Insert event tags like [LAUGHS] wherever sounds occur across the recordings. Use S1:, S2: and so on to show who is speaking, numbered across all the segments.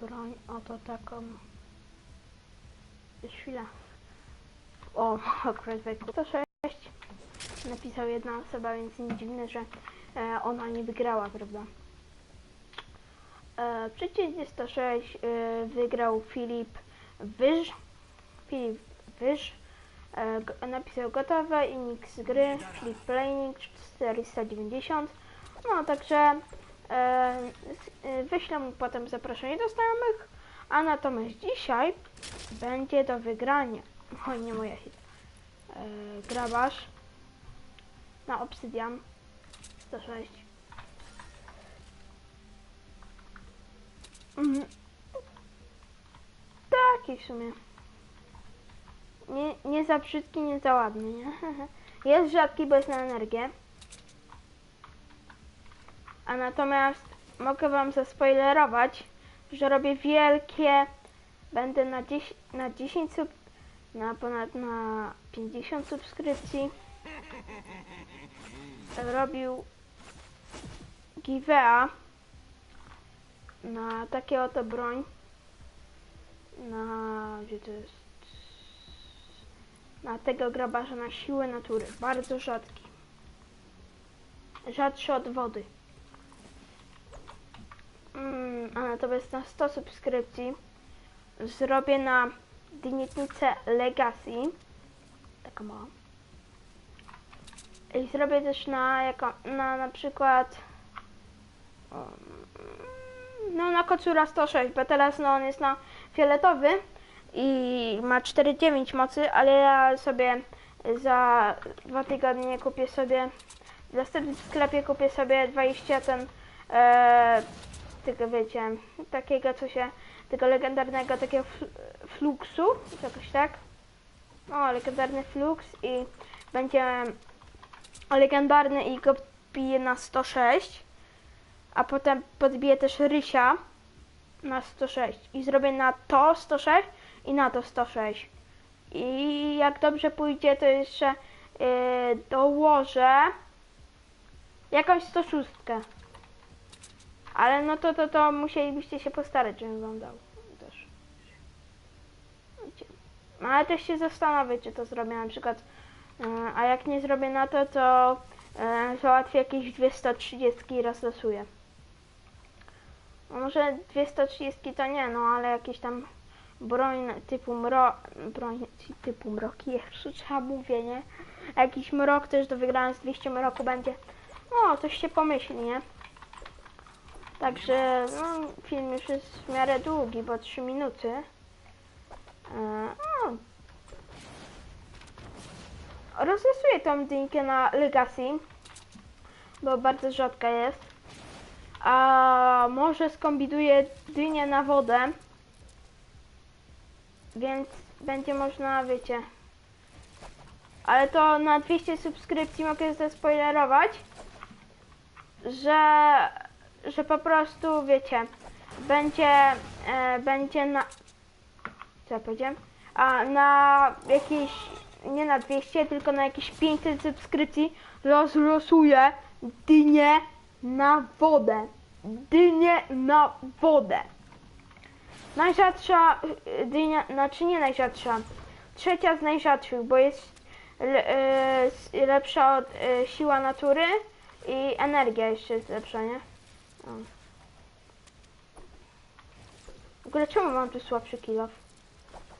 S1: broń, oto taką. Już chwila. O, [LAUGHS] akurat wejku 106 napisał jedna osoba, więc nie dziwne, że e, ona nie wygrała, prawda? E, przeciwnie 106 e, wygrał Filip Wyż. Filip Wyż. E, napisał gotowe i mix gry Filip Playing 490. No także wyślę mu potem zaproszenie do znajomych, a natomiast dzisiaj będzie do wygrania. Oj, nie moja hit. E, grabarz na obsydian 106. Mhm. Taki w sumie. Nie, nie za brzydki, nie za ładny, nie? [LAUGHS] Jest rzadki, bo jest na energię. A natomiast mogę wam zaspoilerować, że robię wielkie, będę na 10, na 10 sub, na ponad na 50 subskrypcji. Robił give'a na takie oto broń. Na gdzie to jest? Na tego grabarza na siłę natury. Bardzo rzadki. Rzadszy od wody mm, a natomiast na 100 subskrypcji zrobię na dynietnicę Legacy. Taka mała i zrobię też na jako, na na przykład um, no na kocura 106, bo teraz no on jest na fioletowy i ma 4,9 mocy, ale ja sobie za dwa tygodnie kupię sobie w następnym sklepie kupię sobie 20 ten e, tego wiecie, takiego co się, tego legendarnego takiego fl- fluxu, jakoś tak. O, legendarny flux i będzie legendarny i go bije na 106, a potem podbiję też Rysia na 106 i zrobię na to 106 i na to 106. I jak dobrze pójdzie, to jeszcze yy, dołożę jakąś 106. Ale no to, to, to musielibyście się postarać, żebym wam dał też. No ale też się zastanowię, czy to zrobię na przykład E, A jak nie zrobię na to, to e, załatwię jakieś dwie 130 i rozlosuję. No Może dwie 130 to nie, no ale jakieś tam broń typu mro... broń typu mroki, jeszcze trzeba mówię, nie? Jakiś mrok też do wygrania z 200 mroku będzie. No, coś się pomyśli, nie? Także no, film już jest w miarę długi, bo 3 minuty. E, No, rozlosuję tą dynkę na Legacy, bo bardzo rzadka jest. A może skombinuję dynię na wodę, więc będzie można, wiecie. Ale to na 200 subskrypcji mogę zaspoilerować, że, że po prostu, wiecie, będzie, e, będzie na... Co ja powiedziałem? A na jakieś nie na 200, tylko na jakieś 500 subskrypcji rozlosuję dynię na wodę. Dynię na wodę. Najrzadsza y, dynia, znaczy nie najrzadsza, trzecia z najrzadszych, bo jest s- lepsza od y, siła natury i energia jeszcze jest lepsza, nie? W ogóle czemu mam tu słabszy kilof?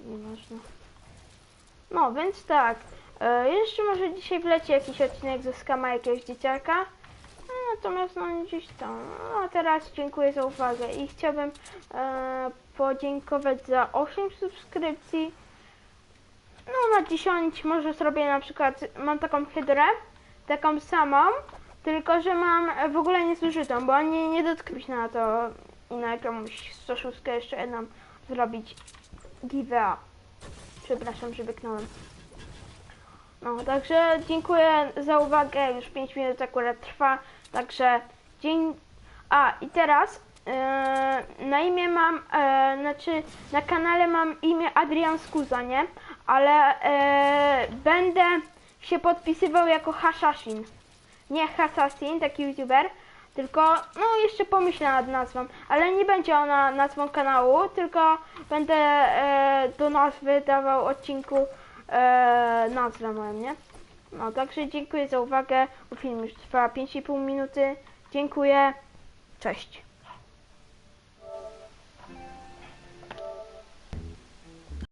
S1: Nieważne. No, więc tak. E, jeszcze może dzisiaj wleci jakiś odcinek ze skama jakiegoś dzieciaka. No, natomiast no gdzieś tam. No, a teraz dziękuję za uwagę i chciałbym e, podziękować za 8 subskrypcji. No na 10 może zrobię na przykład, mam taką hydrę, taką samą, tylko że mam w ogóle niezużytą, bo nie, nie dotknąć na to i na jakąś 106 jeszcze jedną zrobić give'a. Przepraszam, że wyknąłem. No, także dziękuję za uwagę. Już 5 minut akurat trwa. Także dzień. A i teraz e, na imię mam, e, znaczy na kanale mam imię Adrian Skuza, nie? Ale e, będę się podpisywał jako Hashashin. Nie Hasasin, taki youtuber, Tylko, no jeszcze pomyślę nad nazwą, ale nie będzie ona nazwą kanału, tylko będę e, do nazwy dawał odcinku e, nazwę moją, nie? No, także dziękuję za uwagę, bo film już trwa 5,5 minuty. Dziękuję, cześć.